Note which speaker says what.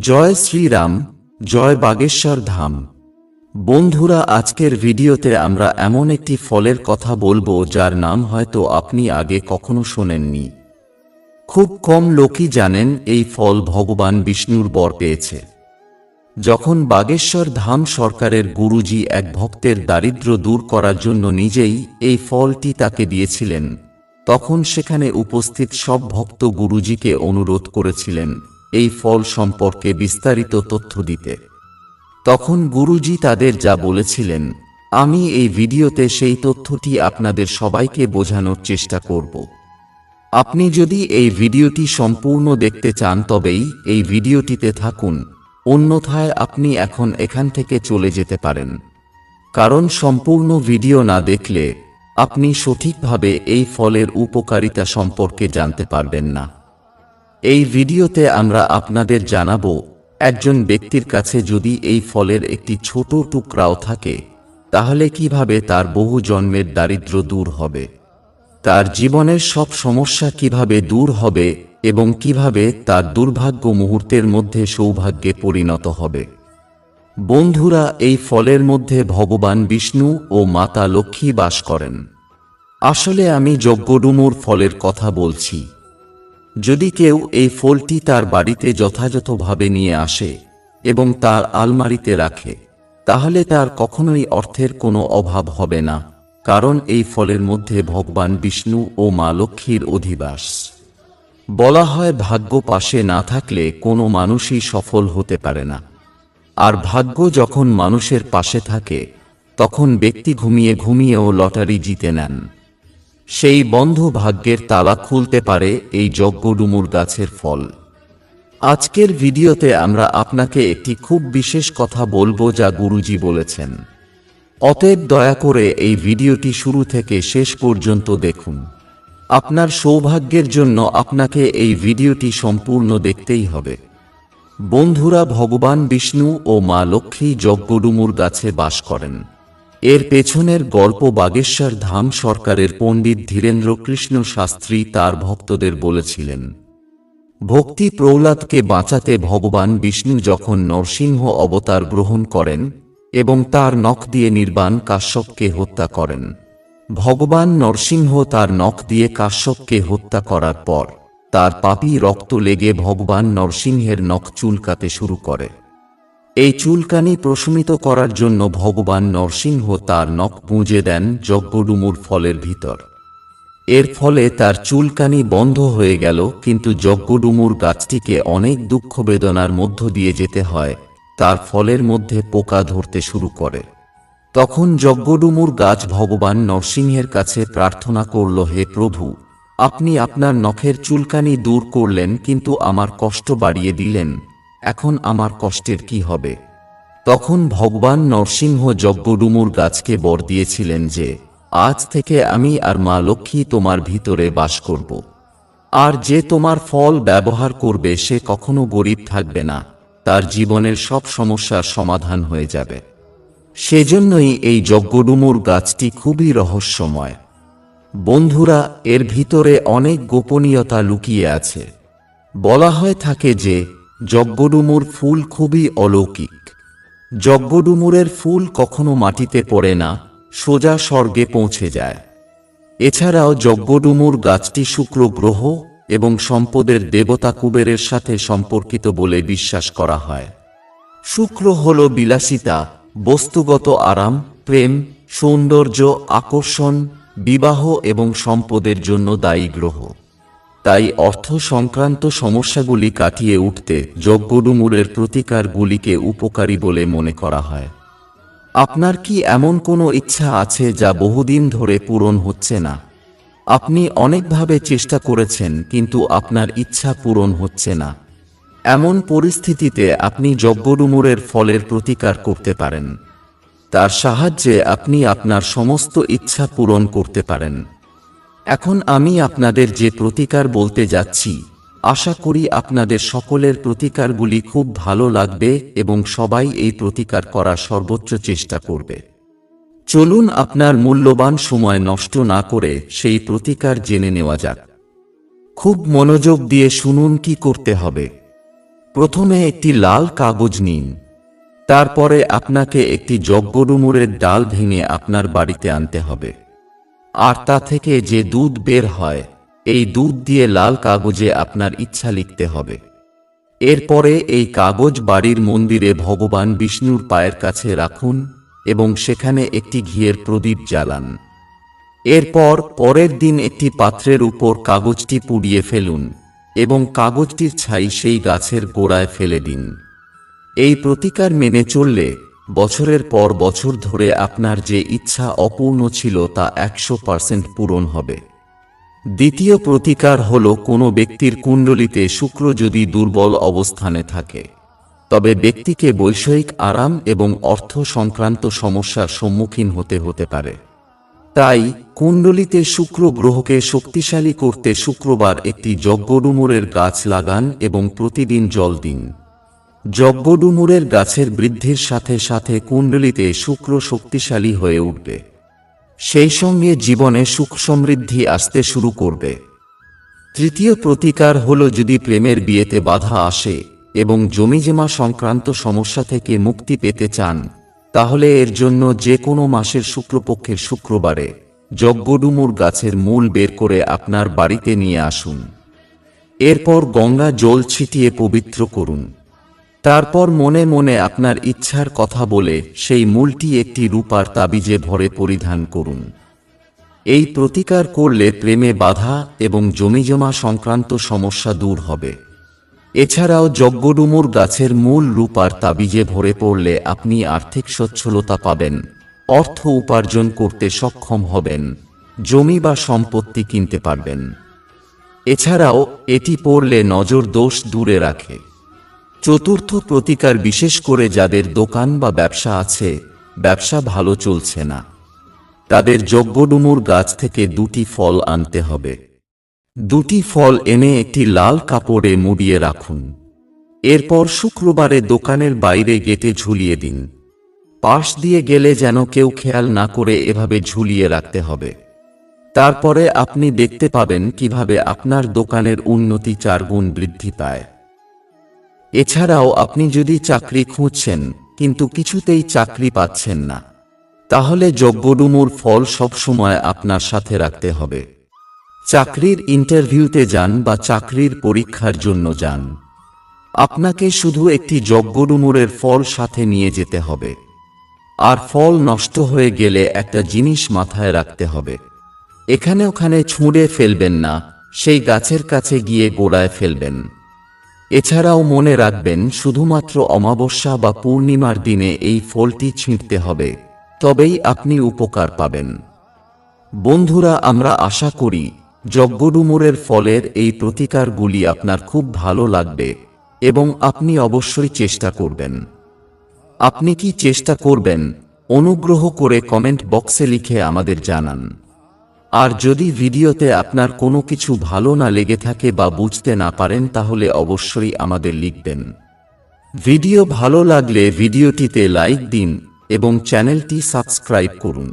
Speaker 1: জয় শ্রীরাম, জয় বাগেশ্বর ধাম। বন্ধুরা, আজকের ভিডিওতে আমরা এমন একটি ফলের কথা বলব যার নাম হয়তো আপনি আগে কখনো শোনেননি। খুব কম লোকই জানেন এই ফল ভগবান বিষ্ণুর বর পেয়েছে। যখন বাগেশ্বর ধাম সরকারের গুরুজি এক ভক্তের দারিদ্র্য দূর করার জন্য নিজেই এই ফলটি তাকে দিয়েছিলেন, তখন সেখানে উপস্থিত সব ভক্ত গুরুজিকে অনুরোধ করেছিলেন। এই ফল সম্পর্কে বিস্তারিত তথ্য দিতে। তখন গুরুজি তাদের যা বলেছিলেন, আমি এই ভিডিওতে সেই তথ্যটি আপনাদের সবাইকে বোঝানোর চেষ্টা করব। আপনি যদি এই ভিডিওটি সম্পূর্ণ দেখতে চান, তবেই এই ভিডিওটিতে থাকুন, অন্যথায় আপনি এখন এখান থেকে চলে যেতে পারেন। কারণ সম্পূর্ণ ভিডিও না দেখলে আপনি সঠিকভাবে এই ফলের উপকারিতা সম্পর্কে জানতে পারবেন না। এই ভিডিওতে আমরা আপনাদের জানাব, একজন ব্যক্তির কাছে যদি এই ফলের একটি ছোট টুকরাও থাকে, তাহলে কীভাবে তার বহু জন্মের দারিদ্র্য দূর হবে? তার জীবনের সব সমস্যা কীভাবে দূর হবে এবং কীভাবে তার দুর্ভাগ্য মুহূর্তের মধ্যে সৌভাগ্যে পরিণত হবে? বন্ধুরা, এই ফলের মধ্যে ভগবান বিষ্ণু ও মাতা লক্ষ্মী বাস করেন। আসলে আমি যজ্ঞডুমুর ফলের কথা বলছি। যদি কেউ এই ফলটি তার বাড়িতে যথাযথভাবে নিয়ে আসে এবং তার আলমারিতে রাখে, তাহলে তার কখনোই অর্থের কোনো অভাব হবে না, কারণ এই ফলের মধ্যে ভগবান বিষ্ণু ও মা লক্ষ্মীর অধিবাস। বলা হয় ভাগ্য পাশে না থাকলে কোনো মানুষই সফল হতে পারে না। আর ভাগ্য যখন মানুষের পাশে থাকে, তখন ব্যক্তি ঘুমিয়ে ঘুমিয়েও লটারি জিতে নেন। সেই বন্ধ ভাগ্যের তালা খুলতে পারে এই যজ্ঞডুমুর গাছের ফল। আজকের ভিডিওতে আমরা আপনাকে একটি খুব বিশেষ কথা বলব যা গুরুজি বলেছেন। অতএব দয়া করে এই ভিডিওটি শুরু থেকে শেষ পর্যন্ত দেখুন। আপনার সৌভাগ্যের জন্য আপনাকে এই ভিডিওটি সম্পূর্ণ দেখতেই হবে। বন্ধুরা, ভগবান বিষ্ণু ও মা লক্ষ্মী যজ্ঞডুমুর গাছে বাস করেন। এর পেছনের গল্প বাগেশ্বর ধাম সরকারের পণ্ডিত ধীরেন্দ্র কৃষ্ণ শাস্ত্রী তার ভক্তদের বলেছিলেন, ভক্তি প্রহ্লাদকে বাঁচাতে ভগবান বিষ্ণু যখন নরসিংহ অবতার গ্রহণ করেন এবং তার নখ দিয়ে নির্বাণ কাশ্যপকে হত্যা করেন, ভগবান নরসিংহ তার নখ দিয়ে কাশ্যপকে হত্যা করার পর তার পাপি রক্ত লেগে ভগবান নরসিংহের নখ চুলকাতে শুরু করে। এই চুলকানি প্রশমিত করার জন্য ভগবান নরসিংহ তার নখ পুঁজে দেন যজ্ঞডুমুর ফলের ভিতর। এর ফলে তার চুলকানি বন্ধ হয়ে গেল, কিন্তু যজ্ঞডুমুর গাছটিকে অনেক দুঃখ বেদনার মধ্য দিয়ে যেতে হয়, তার ফলের মধ্যে পোকা ধরতে শুরু করে। তখন যজ্ঞডুমুর গাছ ভগবান নরসিংহের কাছে প্রার্থনা করল, হে প্রভু, আপনি আপনার নখের চুলকানি দূর করলেন, কিন্তু আমার কষ্ট বাড়িয়ে দিলেন। এখন আমার কষ্টের কি হবে? তখন ভগবান নরসিংহ যজ্ঞডুমুর গাছকে বর দিয়েছিলেন যে, আজ থেকে আমি আর মা লক্ষ্মী তোমার ভিতরে বাস করব। আর যে তোমার ফল ব্যবহার করবে সে কখনো গরিব থাকবে না। তার জীবনের সব সমস্যার সমাধান হয়ে যাবে। সেজন্যই এই যজ্ঞডুমুর গাছটি খুবই রহস্যময়। বন্ধুরা, এর ভিতরে অনেক গোপনীয়তা লুকিয়ে আছে। বলা হয় থাকে যে যজ্ঞডুমুর ফুল খুবই অলৌকিক। যজ্ঞডুমুরের ফুল কখনো মাটিতে পড়ে না, সোজা স্বর্গে পৌঁছে যায়। এছাড়াও যজ্ঞডুমুর গাছটি শুক্র গ্রহ এবং সম্পদের দেবতা কুবেরের সাথে সম্পর্কিত বলে বিশ্বাস করা হয়। শুক্র হল বিলাসিতা, বস্তুগত আরাম, প্রেম, সৌন্দর্য, আকর্ষণ, বিবাহ এবং সম্পদের জন্য দায়ী গ্রহ। তাই অর্থ সংক্রান্ত সমস্যাগুলি কাটিয়ে উঠতে যজ্ঞডুমুরের প্রতিকারগুলিকে উপকারী বলে মনে করা হয়। আপনার কি এমন কোনো ইচ্ছা আছে যা বহুদিন ধরে পূরণ হচ্ছে না? আপনি অনেকভাবে চেষ্টা করেছেন, কিন্তু আপনার ইচ্ছা পূরণ হচ্ছে না। এমন পরিস্থিতিতে আপনি যজ্ঞডুমুরের ফলের প্রতিকার করতে পারেন। তার সাহায্যে আপনি আপনার সমস্ত ইচ্ছা পূরণ করতে পারেন। এখন আমি আপনাদের যে প্রতিকার বলতে যাচ্ছি, আশা করি আপনাদের সকলের প্রতিকারগুলি খুব ভালো লাগবে এবং সবাই এই প্রতিকার করার সর্বোচ্চ চেষ্টা করবে। চলুন আপনার মূল্যবান সময় নষ্ট না করে সেই প্রতিকার জেনে নেওয়া যাক। খুব মনোযোগ দিয়ে শুনুন কি করতে হবে। প্রথমে একটি লাল কাগজ নিন। তারপরে আপনাকে একটি যজ্ঞডুমুরের ডাল ভেঙে আপনার বাড়িতে আনতে হবে। আর তা থেকে যে দুধ বের হয়, এই দুধ দিয়ে লাল কাগজে আপনার ইচ্ছা লিখতে হবে। এরপরে এই কাগজ বাড়ির মন্দিরে ভগবান বিষ্ণুর পায়ের কাছে রাখুন এবং সেখানে একটি ঘিয়ের প্রদীপ জ্বালান। এরপর পরের দিন একটি পাত্রের উপর কাগজটি পুড়িয়ে ফেলুন এবং কাগজটির ছাই সেই গাছের গোড়ায় ফেলে দিন। এই প্রতিকার মেনে চললে বছরের পর বছর ধরে আপনার যে ইচ্ছা অপূর্ণ ছিল তা একশো পার্সেন্ট পূরণ হবে। দ্বিতীয় প্রতিকার হল কোনো ব্যক্তির কুণ্ডলিতে শুক্র যদি দুর্বল অবস্থানে থাকে। তবে ব্যক্তিকে বৈষয়িক আরাম এবং অর্থ সংক্রান্ত সমস্যার সম্মুখীন হতে হতে পারে। তাই, কুণ্ডলিতে শুক্র গ্রহকে শক্তিশালী করতে শুক্রবার একটি যজ্ঞডুমুরের গাছ লাগান এবং প্রতিদিন জল দিন। যজ্ঞডুমুরের গাছের বৃদ্ধির সাথে সাথে কুণ্ডলিতে শুক্র শক্তিশালী হয়ে উঠবে। সেই সঙ্গে জীবনে সুখ সমৃদ্ধি আসতে শুরু করবে। তৃতীয় প্রতিকার হল যদি প্রেমের বিয়েতে বাধা আসে এবং জমিজমা সংক্রান্ত সমস্যা থেকে মুক্তি পেতে চান, তাহলে এর জন্য যে কোনো মাসের শুক্রপক্ষের শুক্রবারে যজ্ঞডুমুর গাছের মূল বের করে আপনার বাড়িতে নিয়ে আসুন। এরপর গঙ্গা জল ছিটিয়ে পবিত্র করুন। তারপর মনে মনে আপনার ইচ্ছার কথা বলে সেই মূলটি একটি রূপার তাবিজে ভরে পরিধান করুন। এই প্রতিকার করলে প্রেমে বাধা এবং জমিজমা সংক্রান্ত সমস্যা দূর হবে। এছাড়াও যজ্ঞডুমুর গাছের মূল রূপার তাবিজে ভরে পড়লে আপনি আর্থিক সচ্ছলতা পাবেন, অর্থ উপার্জন করতে সক্ষম হবেন, জমি বা সম্পত্তি কিনতে পারবেন। এছাড়াও এটি পড়লে নজর দোষ দূরে রাখে। চতুর্থ প্রতিকার বিশেষ করে যাদের দোকান বা ব্যবসা আছে, ব্যবসা ভালো চলছে না। তাদের যজ্ঞডুমুর গাছ থেকে দুটি ফল আনতে হবে। দুটি ফল এনে একটি লাল কাপড়ে মুড়িয়ে রাখুন। এরপর শুক্রবারে দোকানের বাইরে গেটে ঝুলিয়ে দিন। পাশ দিয়ে গেলে যেন কেউ খেয়াল না করে এভাবে ঝুলিয়ে রাখতে হবে। তারপরে আপনি দেখতে পাবেন কীভাবে আপনার দোকানের উন্নতি চারগুণ বৃদ্ধি পায়। এছাড়াও আপনি যদি চাকরি খুঁজছেন, কিন্তু কিছুতেই চাকরি পাচ্ছেন না, তাহলে যজ্ঞডুমুর ফল সবসময় আপনার সাথে রাখতে হবে। চাকরির ইন্টারভিউতে যান বা চাকরির পরীক্ষার জন্য যান। আপনাকে শুধু একটি যজ্ঞডুমুরের ফল সাথে নিয়ে যেতে হবে। আর ফল নষ্ট হয়ে গেলে একটা জিনিস মাথায় রাখতে হবে। এখানে ওখানে ছুঁড়ে ফেলবেন না, সেই গাছের কাছে গিয়ে গোড়ায় ফেলবেন। এছাড়াও মনে রাখবেন, শুধুমাত্র অমাবস্যা বা পূর্ণিমার দিনে এই ফলটি ছিঁড়তে হবে, তবেই আপনি উপকার পাবেন। বন্ধুরা, আমরা আশা করি যজ্ঞডুমুরের ফলের এই প্রতিকারগুলি আপনার খুব ভালো লাগবে এবং আপনি অবশ্যই চেষ্টা করবেন। আপনি কি চেষ্টা করবেন, অনুগ্রহ করে কমেন্ট বক্সে লিখে আমাদের জানান। আর যদি ভিডিওতে আপনার কোনো কিছু ভালো না লেগে থাকে বা বুঝতে না পারেন, তাহলে অবশ্যই আমাদের লিখবেন। ভিডিও ভালো লাগলে ভিডিওটিতে লাইক দিন এবং চ্যানেলটি সাবস্ক্রাইব করুন।